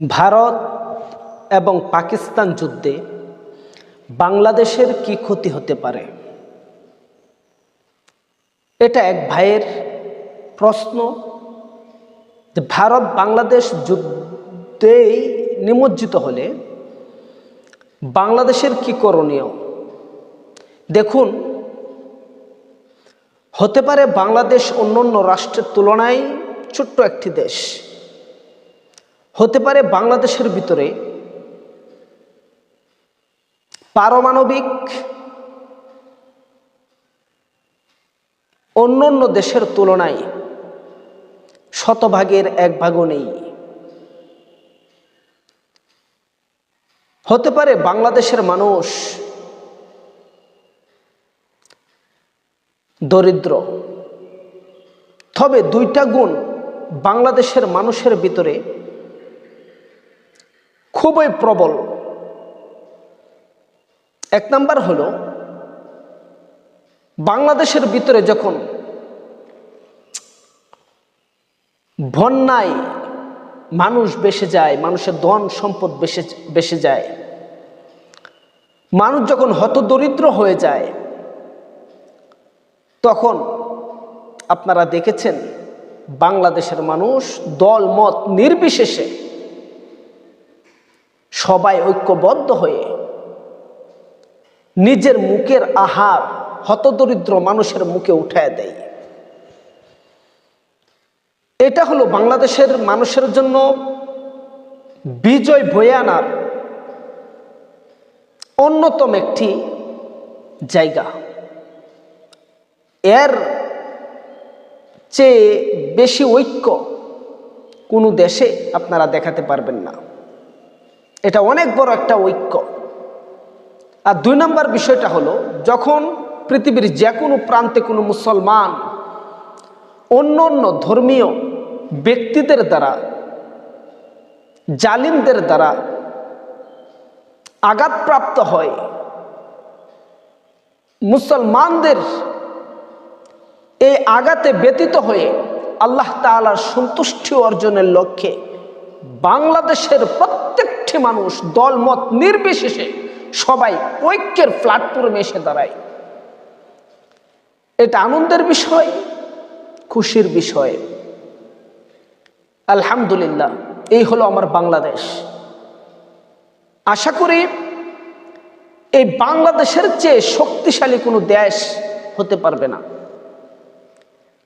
ভারত এবং পাকিস্তান যুদ্ধে বাংলাদেশের কি ক্ষতি হতে পারে? এটা এক ভাইয়ের প্রশ্ন যে ভারত বাংলাদেশ যুদ্ধেই নিমজ্জিত হলে বাংলাদেশের কি করণীয়? দেখুন, হতে পারে বাংলাদেশ অন্যান্য রাষ্ট্রের তুলনায় ছোট্ট একটি দেশ। হতে পারে বাংলাদেশের ভিতরে পারমাণবিক অন্য অন্য দেশের তুলনায় শতভাগের এক ভাগও নেই। হতে পারে বাংলাদেশের মানুষ দরিদ্র। তবে দুইটা গুণ বাংলাদেশের মানুষের ভিতরে খুবই প্রবল। এক নাম্বার হলো, বাংলাদেশের ভিতরে যখন বন্যায় মানুষ বেসে যায়, মানুষের ধন সম্পদ বেসে বেসে যায়, মানুষ যখন হতদরিদ্র হয়ে যায়, তখন আপনারা দেখেছেন বাংলাদেশের মানুষ দল মত নির্বিশেষে ঐক্যবদ্ধ হয়ে নিজের মুখের আহার হতদরিদ্র মানুষের মুখে উঠায় দেয়। এটা হলো বাংলাদেশের মানুষের জন্য বিজয় বয়ে আনার অন্যতম একটি জায়গা। এর চেয়ে বেশি ঐক্য কোনো দেশে আপনারা দেখাতে পারবেন না। এটা অনেক বড় একটা ঐক্য। আর দুই নম্বর বিষয়টা হলো, যখন পৃথিবীর যে কোনো প্রান্তে কোনো মুসলমান অন্য অন্য ধর্মীয় ব্যক্তিদের দ্বারা, জালিমদের দ্বারা আঘাতপ্রাপ্ত হয়, মুসলমানদের এই আঘাতে ব্যতীত হয়ে আল্লাহ তালার সন্তুষ্টি অর্জনের লক্ষ্যে বাংলাদেশের প্রত্যেকটি মানুষ দলমত নির্বিশেষে সবাই ঐক্যের প্ল্যাটফর্মে এসে দাঁড়ায়। এটা আনন্দের বিষয়, খুশির বিষয়। আলহামদুলিল্লাহ, এই হলো আমার বাংলাদেশ। আশা করি এই বাংলাদেশের চেয়ে শক্তিশালী কোনো দেশ হতে পারবে না।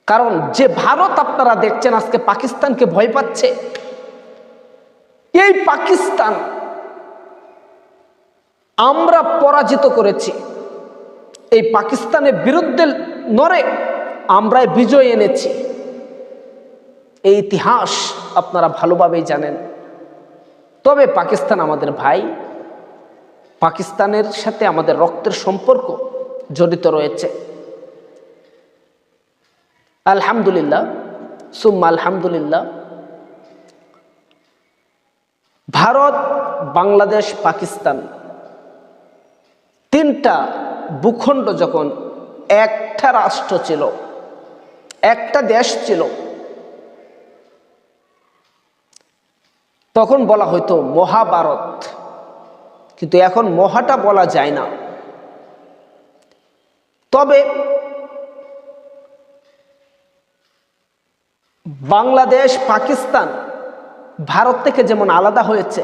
কারণ যে ভারত আপনারা দেখছেন আজকে পাকিস্তানকে ভয় পাচ্ছে এই পাকিস্তান আমরা পরাজিত করেছি। এই পাকিস্তানের বিরুদ্ধে নড়ে আমরাই বিজয় এনেছি। এই ইতিহাস আপনারা ভালোভাবেই জানেন। তবে পাকিস্তান আমাদের ভাই, পাকিস্তানের সাথে আমাদের রক্তের সম্পর্ক জড়িত রয়েছে। আলহামদুলিল্লাহ, সুম্মা আলহামদুলিল্লাহ ভারত, বাংলাদেশ, পাকিস্তান। তিনটা ভূখণ্ড যখন একটা রাষ্ট্র ছিল, একটা দেশ ছিল, তখন বলা হয়তো মহাভারত। কিন্তু এখন মহাটা বলা যায় না। তবে বাংলাদেশ, পাকিস্তান ভারত থেকে যেমন আলাদা হয়েছে,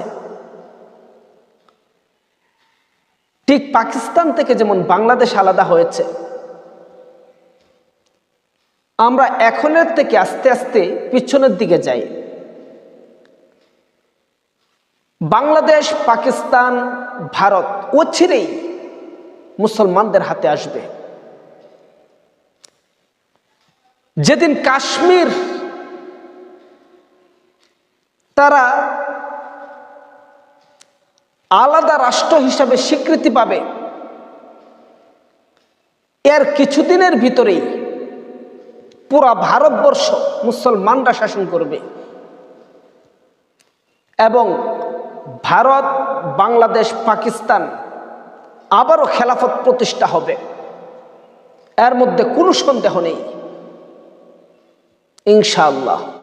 ঠিক পাকিস্তান থেকে যেমন বাংলাদেশ আলাদা হয়েছে, আমরা এখনের থেকে আস্তে আস্তে পিছনের দিকে যাই। বাংলাদেশ, পাকিস্তান, ভারত, অচিরেই মুসলমানদের হাতে আসবে। যেদিন কাশ্মীর তারা আলাদা রাষ্ট্র হিসাবে স্বীকৃতি পাবে। এর কিছুদিনের ভিতরেই পুরা ভারতবর্ষ মুসলমানরা শাসন করবে এবং ভারত, বাংলাদেশ, পাকিস্তান আবারও খেলাফত প্রতিষ্ঠা হবে। এর মধ্যে কোনো সন্দেহ নেই। ইনশাআল্লাহ।